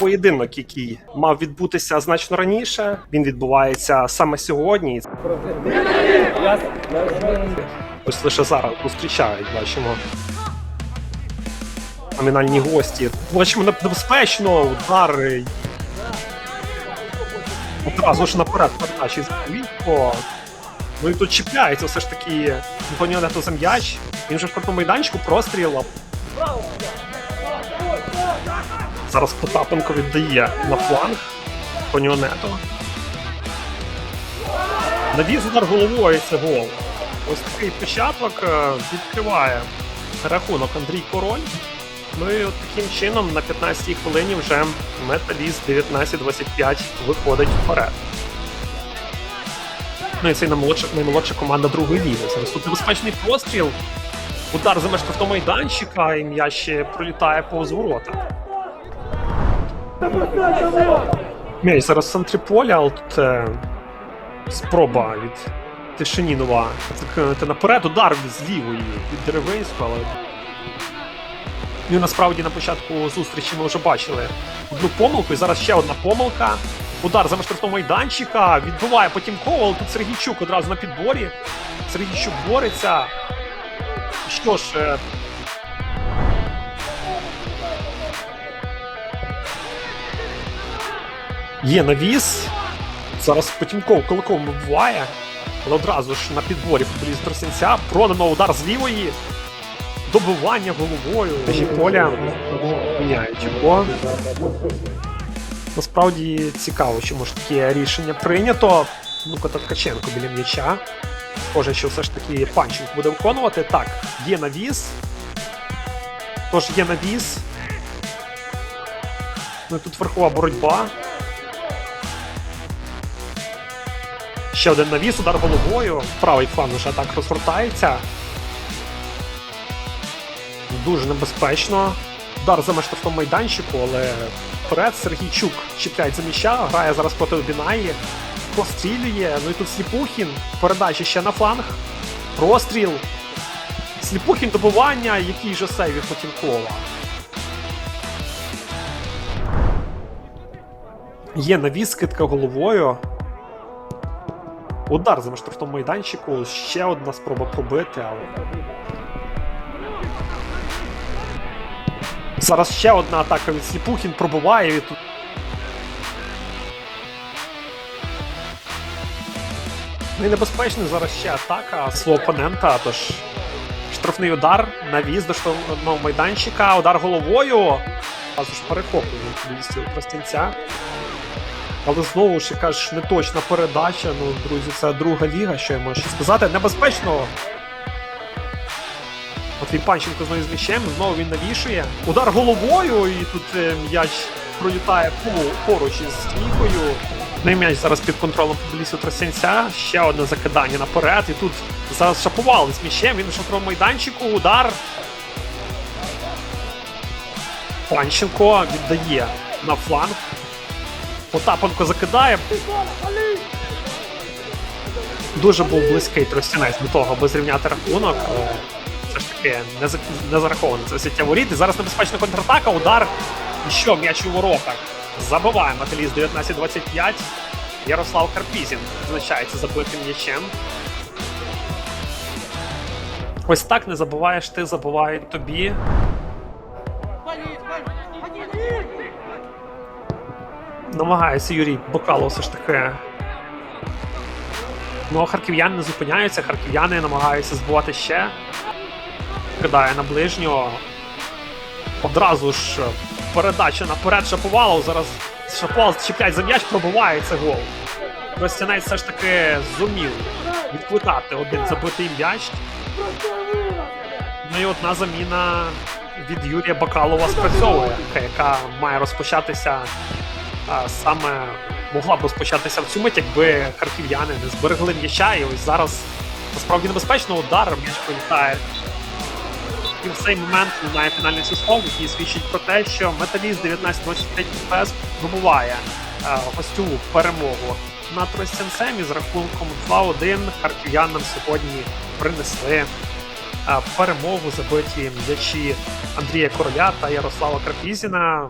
поєдинок, який мав відбутися значно раніше. Він відбувається саме сьогодні. Ось лише зараз зустрічають, бачимо. Номінальні гості. Бачимо небезпечно, удари. Одразу ж наперед передачі з Вітко. Ну і тут чіпляється все ж таки Антоніо за м'яч. Він же в картому майданчику простріл. Зараз Потапенко віддає на фланг Антоніо Нето. Удар головою це гол. Ось такий початок е, відкриває рахунок Андрій Король. Ну і от таким чином на 15-й хвилині вже Металіст 19-25 виходить вперед. Ну і це наймолодша, наймолодша команда другої ліги. Зараз тут небезпечний постріл. Удар за меж майданчика, і м'яч ще пролітає повз ворота. М'яч зараз в центрі поля, але тут е, спроба від Тишинінова закинути наперед. Удар з лівої від Деревинського, але. Ну, насправді на початку зустрічі ми вже бачили одну помилку, і зараз ще одна помилка. Удар за штрафного майданчика, відбиває потім ковал. Тут Сергійчук одразу на підборі. Сергійчук бореться. Що ж. Є навіс. Зараз Потімков кулаком вибиває. Але одразу ж на підборі футболіст Тросинця. Продано удар з лівої. Добивання головою. Межі поля міняють його. Насправді цікаво, чому ж таке рішення прийнято. Ну-ка, Ткаченко біля м'яча. Схоже, що все ж таки Панченко буде виконувати. Так, є навіс. Тож є навіс. Ну і тут верхова боротьба. Ще один навіс, удар головою. Правий фланг вже так розгортається. Дуже небезпечно. Удар за штрафному майданчику, але вперед Сергійчук чіпляє за м'яча, грає зараз проти Обінаї, пострілює. Ну і тут Сліпухін. Передача ще на фланг. Простріл. Сліпухін добивання, який же сейвів Потінкова. Є навіс, китка головою. Удар за штрафному майданчику. Ще одна спроба пробити, але. Зараз ще одна атака від Сліпухін пробиває і тут. Ну і небезпечно зараз ще атака свого опонента, тож штрафний удар, навіз до штрафного майданчика, удар головою. Разу ж перехоплює футболістів простінця. Але знову ж ж неточна передача. Ну, друзі, це друга ліга, що я можу сказати. Небезпечно. Матвій Панченко знову з м'ячем, знову він навішує. Удар головою, і тут е, м'яч пролітає поруч із стійкою. Ну і м'яч зараз під контролем футболістів Тросянця. Ще одне закидання наперед. І тут зараз шапували з м'ячем. Він в майданчику. Удар. Панченко віддає на фланг. Потапенко закидає. Дуже був близький Тростянець до того, аби зрівняти рахунок. але Все ж таки не, за- не зараховано це взяття воріт. І зараз небезпечна контратака, удар. І що, м'яч у воротах. Забиває Металіст 19-25. Ярослав Карпізін відзначається забитим м'ячем. Ось так не забуваєш ти, забувають тобі. Намагається Юрій Бокало все ж таки. Ну, харків'яни не зупиняються, харків'яни намагаються збивати ще. Кидає на ближнього. Одразу ж передача наперед Шаповалов. Зараз Шаповалов чіплять за м'яч, пробиває це гол. Костянець все ж таки зумів відквитати один забитий м'яч. Ну і одна заміна від Юрія Бакалова спрацьовує, яка має розпочатися саме могла б розпочатися в цю мить, якби харків'яни не зберегли м'яча. І ось зараз насправді небезпечно удар, м'яч прилітає. І в цей момент лунає фінальний свисток, який свідчить про те, що металіст 19-25 ФС вибуває е, гостьову перемогу над Тростянцем і з рахунком 2-1 харків'янам сьогодні принесли е, перемогу забиті м'ячі Андрія Короля та Ярослава Крапізіна.